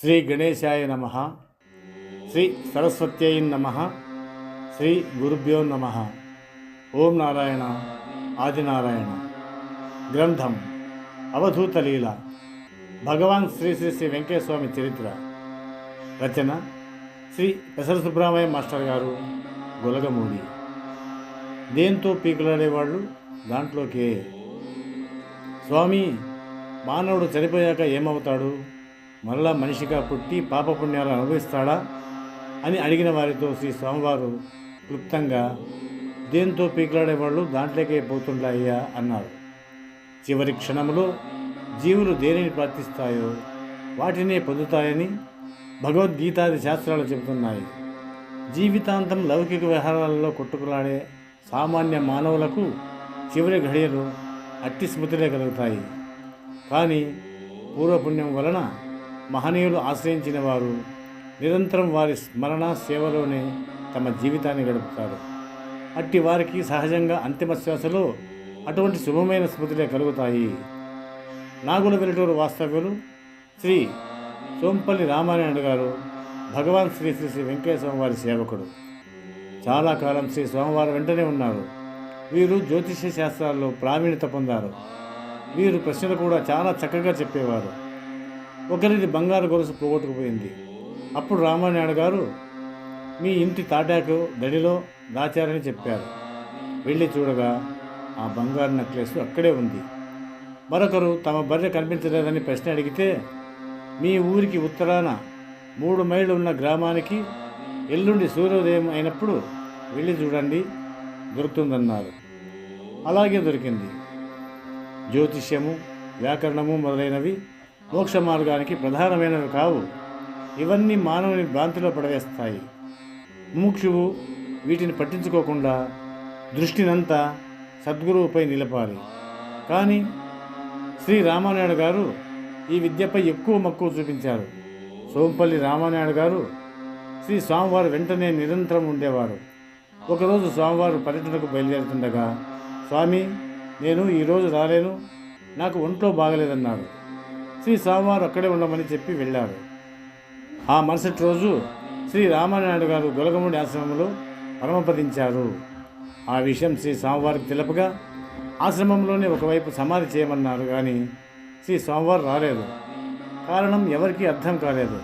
శ్రీ గణేశాయ నమ శ్రీ సరస్వత్యై నమ శ్రీ గురుభ్యో నమ. ఓం నారాయణ ఆదినారాయణ. గ్రంథం అవధూత లీల. భగవాన్ శ్రీ శ్రీ శ్రీ వెంకటస్వామి చరిత్ర. రచన శ్రీ పెసర సుబ్రహ్మణ్య మాస్టర్ గారు గొలగమూడి దేంతో పీకులాడేవాళ్ళు? దాంట్లోకే. స్వామి మానవుడు చనిపోయాక ఏమవుతాడు? మళ్ళా మనిషిగా పుట్టి పాపపుణ్యాలు అనుభవిస్తాడా అని అడిగిన వారితో శ్రీ స్వామివారు క్లుప్తంగా దేంతో పీకులాడేవాళ్ళు దాంట్లోకే పోతుండాయ్యా అన్నారు. చివరి క్షణంలో జీవులు దేనిని ప్రార్థిస్తాయో వాటినే పొందుతాయని భగవద్గీతాది శాస్త్రాలు చెబుతున్నాయి. జీవితాంతం లౌకిక వ్యవహారాలలో కొట్టుకులాడే సామాన్య మానవులకు చివరి ఘడియలు అట్టి స్మృతులే కలుగుతాయి. కానీ పూర్వపుణ్యం వలన మహనీయులు ఆశ్రయించిన వారు నిరంతరం వారి స్మరణ సేవలోనే తమ జీవితాన్ని గడుపుతారు. అట్టి వారికి సహజంగా అంతిమ శ్వాసలో అటువంటి శుభమైన స్మృతులే కలుగుతాయి. నాగుల వెలుటూరు వాస్తవ్యులు శ్రీ సోంపల్లి రామారాయణ గారు భగవాన్ శ్రీ శ్రీ శ్రీ వెంకటేశ్వర వారి సేవకుడు. చాలా కాలం శ్రీ స్వామివారు వెంటనే ఉన్నారు. వీరు జ్యోతిష్య శాస్త్రాల్లో ప్రావీణ్యత పొందారు. వీరు ప్రశ్నలు కూడా చాలా చక్కగా చెప్పేవారు. ఒకరిది బంగారు గొలుసు పోగొట్టుకుపోయింది. అప్పుడు రామానాయుడు గారు మీ ఇంటి తాటాకు దడిలో దాచారని చెప్పారు. వెళ్ళి చూడగా ఆ బంగారు నెక్లెస్ అక్కడే ఉంది. మరొకరు తమ బర్రె కనిపించలేదని ప్రశ్న అడిగితే మీ ఊరికి ఉత్తరాన మూడు మైళ్ళు ఉన్న గ్రామానికి ఎల్లుండి సూర్యోదయం అయినప్పుడు వెళ్ళి చూడండి దొరుకుతుందన్నారు. అలాగే దొరికింది. జ్యోతిష్యము వ్యాకరణము మొదలైనవి మోక్ష మార్గానికి ప్రధానమైనవి కావు. ఇవన్నీ మానవుని భ్రాంతిలో పడవేస్తాయి. ముముక్షువు వీటిని పట్టించుకోకుండా దృష్టినంతా సద్గురువుపై నిలపాలి. కానీ శ్రీ రామానాయుడు గారు ఈ విద్యపై ఎక్కువ మక్కువ చూపించారు. సోంపల్లి రామానాయుడు గారు శ్రీ స్వామివారు వెంటనే నిరంతరం ఉండేవారు. ఒకరోజు స్వామివారు పర్యటనకు బయలుదేరుతుండగా స్వామి నేను ఈరోజు రాలేను. నాకు ఒంట్లో బాగలేదన్నారు. శ్రీ స్వామివారు అక్కడే ఉండమని చెప్పి వెళ్ళారు ఆ మరుసటి రోజు శ్రీ రామానాయుడు గారు గొలగముడి ఆశ్రమంలో పరమపదించారు. ఆ విషయం శ్రీ స్వామివారికి తెలపగా ఆశ్రమంలోనే ఒకవైపు సమాధి చేయమన్నారు కానీ శ్రీ స్వామివారు రాలేదు. కారణం ఎవరికీ అర్థం కాలేదు.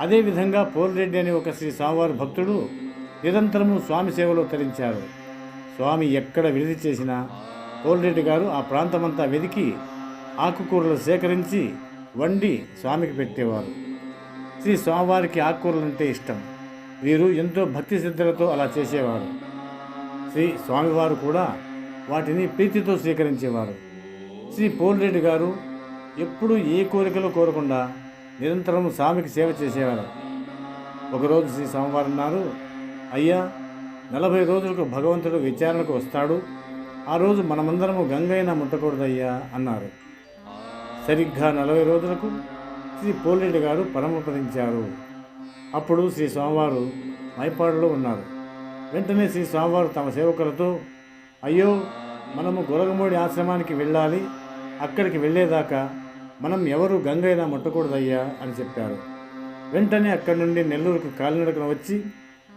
అదేవిధంగా పోల్రెడ్డి అనే ఒక శ్రీ స్వామివారి భక్తుడు నిరంతరము స్వామి సేవలో తరించారు. స్వామి ఎక్కడ విడిది చేసినా పోల్రెడ్డి గారు ఆ ప్రాంతమంతా వెదికి ఆకుకూరలు సేకరించి వండి స్వామికి పెట్టేవారు. శ్రీ స్వామివారికి ఆకుకూరలు అంటే ఇష్టం. వీరు ఎంతో భక్తి శ్రద్ధలతో అలా చేసేవారు. శ్రీ స్వామివారు కూడా వాటిని ప్రీతితో స్వీకరించేవారు. శ్రీ పోలిరెడ్డి గారు ఎప్పుడూ ఏ కోరికలు కోరకుండా నిరంతరం స్వామికి సేవ చేసేవారు. ఒకరోజు శ్రీ స్వామివారు అన్నారు అయ్యా నలభై రోజులకు భగవంతుడు విచారణకు వస్తాడు. ఆ రోజు మనమందరము గంగైనా ముట్టకూడదయ్యా అన్నారు. సరిగ్గా నలభై రోజులకు శ్రీ పోలిరెడ్డి గారు పరమపదించారు. అప్పుడు శ్రీ స్వామివారు మైపాడులో ఉన్నారు. వెంటనే శ్రీ స్వామివారు తమ సేవకులతో అయ్యో మనము గొరగమూడి ఆశ్రమానికి వెళ్ళాలి. అక్కడికి వెళ్ళేదాకా మనం ఎవరు గంగైనా ముట్టకూడదయ్యా అని చెప్పారు. వెంటనే అక్కడి నుండి నెల్లూరుకు కాలినడకన వచ్చి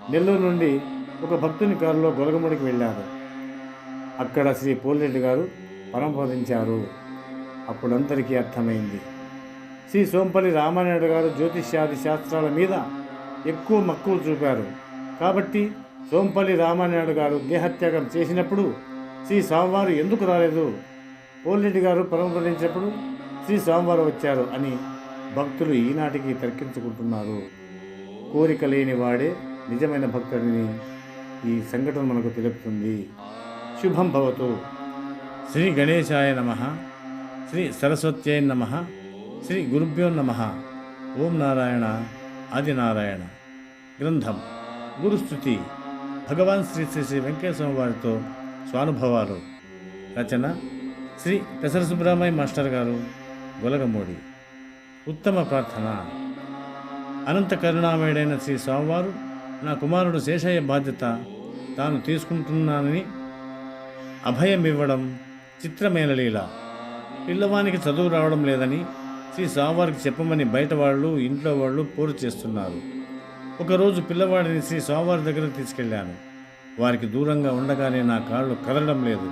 నెల్లూరు నుండి ఒక భక్తుని కారులో గొలగముడికి వెళ్ళారు. అక్కడ శ్రీ పోలిరెడ్డి గారు పరమపదించారు. అప్పుడందరికీ అర్థమైంది. శ్రీ సోంపల్లి రామానాయుడు గారు జ్యోతిష్యాది శాస్త్రాల మీద ఎక్కువ మక్కువ చూపారు. కాబట్టి సోంపల్లి రామానాయుడు గారు దేహత్యాగం చేసినప్పుడు శ్రీ స్వామివారు ఎందుకు రాలేదు? పోలిరెడ్డి గారు పరమపరించినప్పుడు శ్రీ స్వామివారు వచ్చారు అని భక్తులు ఈనాటికి తర్కించుకుంటున్నారు. కోరిక లేని వాడే నిజమైన భక్తుడిని ఈ సంఘటన మనకు తెలుపుతుంది. శుభం భవతు. శ్రీ గణేశాయ నమ. శ్రీ సరస్వత్యై నమ. శ్రీ గురుభ్యో నమ. ఓం నారాయణ ఆదినారాయణ గ్రంథం గురుస్థుతి. భగవాన్ శ్రీ శ్రీ శ్రీ వెంకటేశ్వర వారితో స్వానుభవాలు. రచన శ్రీ పెసర సుబ్రహ్మణ్య మాస్టర్ గారు గొలగమూడి. ఉత్తమ ప్రార్థన. అనంత కరుణామయుడైన శ్రీ స్వామివారు నా కుమారుడు శేషయ్య బాధ్యత తాను తీసుకుంటున్నానని అభయం ఇవ్వడం చిత్రమైన లీల. పిల్లవానికి చదువు రావడం లేదని శ్రీ స్వామివారికి చెప్పమని బయట వాళ్ళు ఇంట్లో వాళ్ళు పోరు చేస్తున్నారు. ఒకరోజు పిల్లవాడిని శ్రీ స్వామివారి దగ్గరకు తీసుకెళ్ళాను. వారికి దూరంగా ఉండగానే నా కాళ్ళు కదలడం లేదు.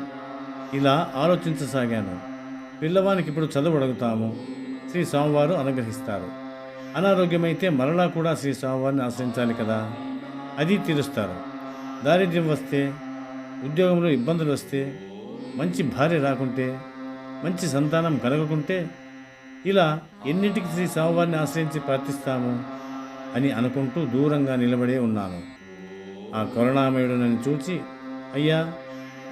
ఇలా ఆలోచించసాగాను. పిల్లవానికి ఇప్పుడు చదువు అడుగుతాము శ్రీ స్వామివారు అనుగ్రహిస్తారు. అనారోగ్యమైతే మరలా కూడా శ్రీ స్వామివారిని ఆశ్రయించాలి కదా? అది తీరుస్తారు. దారిద్ర్యం వస్తే ఉద్యోగంలో ఇబ్బందులు వస్తే మంచి భార్య రాకుంటే మంచి సంతానం కలగకుంటే ఇలా ఎన్నిటికి శ్రీ స్వామివారిని ఆశ్రయించి ప్రార్థిస్తాము అని అనుకుంటూ దూరంగా నిలబడే ఉన్నాను. ఆ కరుణామయుడు నన్ను చూచి అయ్యా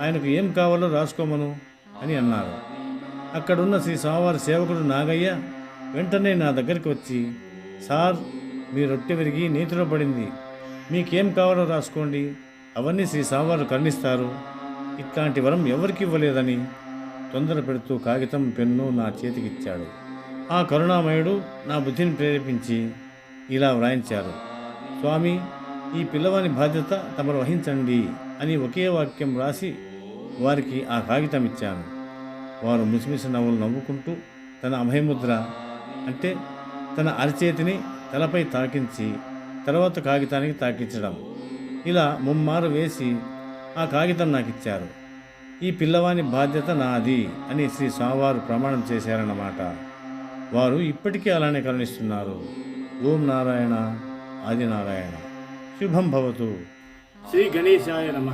ఆయనకు ఏం కావాలో రాసుకోమను అని అన్నారు. అక్కడున్న శ్రీ స్వామివారి సేవకుడు నాగయ్య వెంటనే నా దగ్గరికి వచ్చి సార్ మీ రొట్టె విరిగి నీతిలో పడింది. మీకేం కావాలో రాసుకోండి. అవన్నీ శ్రీ స్వామివారు కరుణిస్తారు. ఇట్లాంటి వరం ఎవరికి ఇవ్వలేదని తొందర పెడుతూ కాగితం పెన్ను నా చేతికిచ్చాడు. ఆ కరుణామయుడు నా బుద్ధిని ప్రేరేపించి ఇలా వ్రాయించారు. స్వామి ఈ పిల్లవాని బాధ్యత తమరు వహించండి అని ఒకే వాక్యం రాసి వారికి ఆ కాగితం ఇచ్చాను. వారు ముసిమిసి నవ్వులు నవ్వుకుంటూ తన అభయముద్ర అంటే తన అరచేతిని తలపై తాకించి తర్వాత కాగితానికి తాకించడం. ఇలా ముమ్మారు వేసి ఆ కాగితం నాకు ఇచ్చారు ఈ పిల్లవాని బాధ్యత నాది అని శ్రీ స్వామివారు ప్రమాణం చేశారన్నమాట. వారు ఇప్పటికీ అలానే కరుణిస్తున్నారు. ఓం నారాయణ ఆదినారాయణ. శుభం భవతు. శ్రీ గణేశాయ నమ.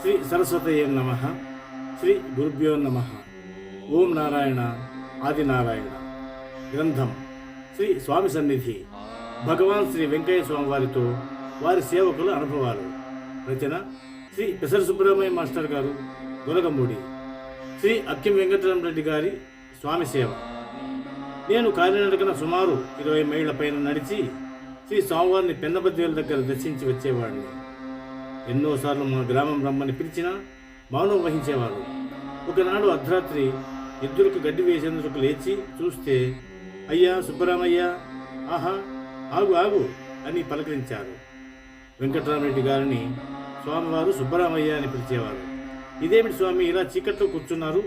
శ్రీ సరస్వతయ నమ. శ్రీ గురుభ్యో నమ. ఓం నారాయణ ఆదినారాయణ. గ్రంథం. శ్రీ స్వామి సన్నిధి. భగవాన్ శ్రీ వెంకయ్య స్వామి వారితో వారి సేవకుల అనుభవాలు. రచన శ్రీ పెసర సుబ్రహ్మణ్య మాస్టర్ గారు గొలగమూడి శ్రీ అక్కిం వెంకటరామరెడ్డి గారి స్వామి సేవ. నేను కాలినడకన సుమారు ఇరవై మైళ్ళ పైన నడిచి శ్రీ స్వామివారిని పెన్నబద్దేల దగ్గర దర్శించి వచ్చేవాడిని. ఎన్నోసార్లు మా గ్రామం రమ్మని పిలిచినా మౌనం వహించేవారు ఒకనాడు అర్ధరాత్రి ఎద్దులకు గడ్డి వేసేందుకు లేచి చూస్తే అయ్యా సుబ్బరామయ్య ఆహా ఆగు ఆగు అని పలకరించారు. వెంకటరామరెడ్డి గారిని స్వామివారు సుబ్బరామయ్య అని పిలిచేవారు. ఇదేమిటి స్వామి ఇలా చీకట్లో కూర్చున్నారు?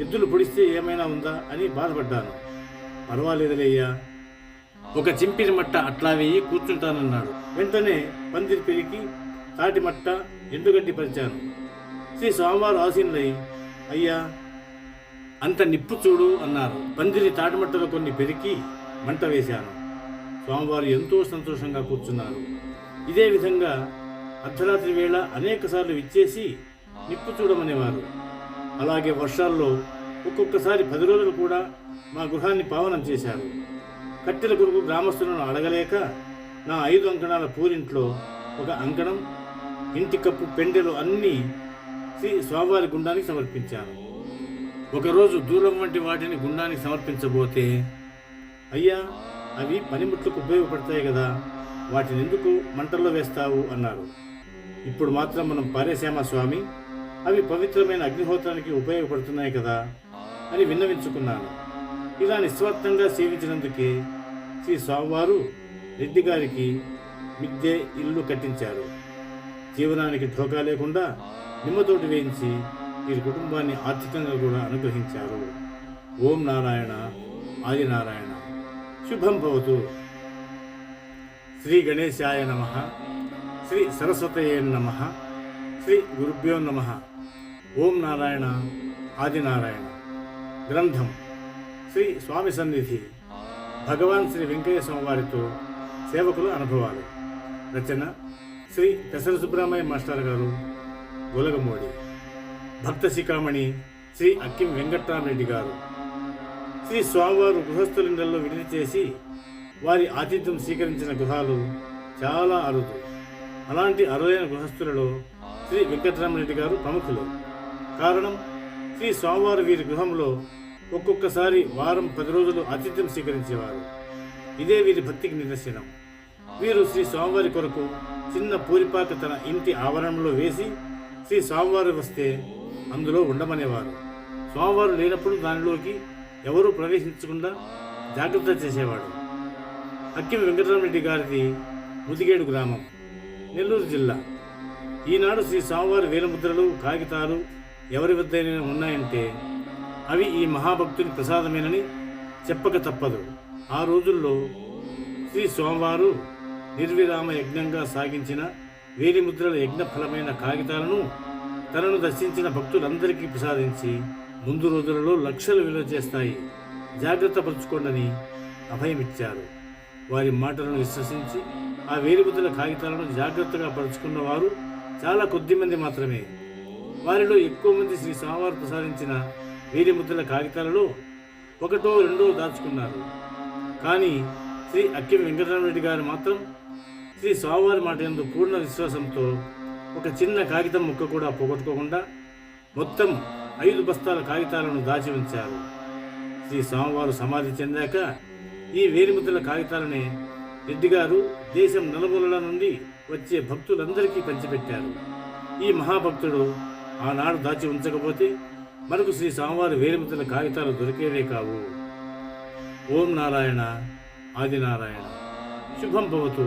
ఎద్దులు పొడిస్తే ఏమైనా ఉందా? అని బాధపడ్డాను. పర్వాలేదులేయ్యా ఒక చింపిరి మట్ట అట్లా వేయి కూర్చుంటానన్నాడు. వెంటనే పందిరి పెరిగి తాటి మట్ట ఎండుగడ్డి పరిచాను. శ్రీ స్వామివారు ఆసీనులై అయ్యా అంత నిప్పు చూడు అన్నారు. పందిరి తాటిమట్టలో కొన్ని పెరికి మంట వేశాను. స్వామివారు ఎంతో సంతోషంగా కూర్చున్నారు. ఇదే విధంగా అర్ధరాత్రి వేళ అనేకసార్లు విచ్చేసి నిప్పు చూడమనేవారు. అలాగే వర్షాల్లో ఒక్కొక్కసారి పది రోజులు కూడా మా గృహాన్ని పావనం చేశారు. కట్టెల కొరకు గ్రామస్తులను అడగలేక నా ఐదు అంకణాల పూరింట్లో ఒక అంకణం ఇంటి కప్పు పెండెలు అన్నీ శ్రీ స్వామివారి గుండానికి సమర్పించాను. ఒకరోజు దూరం వంటి వాటిని గుండానికి సమర్పించబోతే అయ్యా అవి పనిముట్లకు ఉపయోగపడతాయి కదా వాటిని ఎందుకు మంటల్లో వేస్తావు? అన్నారు. ఇప్పుడు మాత్రం మనం పారేశామా స్వామి? అవి పవిత్రమైన అగ్నిహోత్రానికి ఉపయోగపడుతున్నాయి కదా అని విన్నవించుకున్నాను. ఇలా నిస్వార్థంగా సేవించినందుకే శ్రీ స్వామివారు రెడ్డి గారికి మిద్దె ఇల్లు కట్టించారు. జీవనానికి ఢోకా లేకుండా నిమ్మతోటి వేయించి వీరి కుటుంబాన్ని ఆర్థికంగా కూడా అనుగ్రహించారు. ఓం నారాయణ ఆదినారాయణ. శుభం భవతు. శ్రీ గణేశాయ నమ. శ్రీ సరస్వతయే నమ. శ్రీ గురుభ్యో నమ. ఓం నారాయణ ఆదినారాయణ. గ్రంథం. శ్రీ స్వామి సన్నిధి. భగవాన్ శ్రీ వెంకయ్య స్వామివారితో సేవకుల అనుభవాలు. రచన శ్రీ పెసర సుబ్రహ్మణ్య మాస్టర్ గారు గొలగమోడి. భక్త శిఖామణి శ్రీ అక్కిం వెంకట్రామరెడ్డి గారు. శ్రీ స్వామివారు గృహస్థులిండల్లో విడిది చేసి వారి ఆతిథ్యం స్వీకరించిన గృహాలు చాలా అరుదు. అలాంటి అరుదైన గృహస్థులలో శ్రీ వెంకటరామరెడ్డి గారు ప్రముఖులు. కారణం శ్రీ స్వామివారు వీరి గృహంలో ఒక్కొక్కసారి వారం పది రోజులు ఆతిథ్యం స్వీకరించేవారు. ఇదే వీరి భక్తికి నిదర్శనం. వీరు శ్రీ స్వామివారి కొరకు చిన్న పూరిపాక తన ఇంటి ఆవరణంలో వేసి శ్రీ స్వామివారు వస్తే అందులో ఉండమనేవారు. స్వామివారు లేనప్పుడు దానిలోకి ఎవరూ ప్రవేశించకుండా జాగ్రత్త చేసేవాడు. అక్కిం వెంకటరామరెడ్డి గారిది ముదిగేడు గ్రామం. నెల్లూరు జిల్లా. ఈనాడు శ్రీ స్వామివారి వేలముద్రలు కాగితాలు ఎవరి వద్దైనా ఉన్నాయంటే అవి ఈ మహాభక్తుని ప్రసాదమేనని చెప్పక తప్పదు. ఆ రోజుల్లో శ్రీ సోమవారు నిర్విరామ యజ్ఞంగా సాగించిన వేలిముద్రల యజ్ఞ ఫలమైన కాగితాలను తనను దర్శించిన భక్తులందరికీ ప్రసాదించి ముందు రోజులలో లక్షలు విలువ చేస్తాయి. జాగ్రత్త పరుచుకోండని అభయమిచ్చారు. వారి మాటలను విశ్వసించి ఆ వేలిముద్రల కాగితాలను జాగ్రత్తగా పరుచుకున్న వారు చాలా కొద్ది మంది మాత్రమే. వారిలో ఎక్కువ మంది శ్రీ స్వామివారు ప్రసాదించిన వేలిముద్రల కాగితాలలో ఒకటో రెండో దాచుకున్నారు. కానీ శ్రీ అక్కిం వెంకటరామరెడ్డి గారు మాత్రం శ్రీ స్వామివారి మాట ఎందు పూర్ణ విశ్వాసంతో ఒక చిన్న కాగితం ముక్క కూడా పోగొట్టుకోకుండా మొత్తం ఐదు బస్తాల కాగితాలను దాచి ఉంచారు. శ్రీ స్వామివారు సమాధి చెందాక ఈ వేలిముద్రల కాగితాలనే రెడ్డి గారు దేశం నలుమూలల నుండి వచ్చే భక్తులందరికీ పంచిపెట్టారు. ఈ మహాభక్తుడు ఆనాడు దాచి ఉంచకపోతే మనకు శ్రీ స్వామివారి వేలిముతుల కాగితాలు దొరికేవే కావు. ఓం నారాయణ ఆదినారాయణ. శుభం భవతు.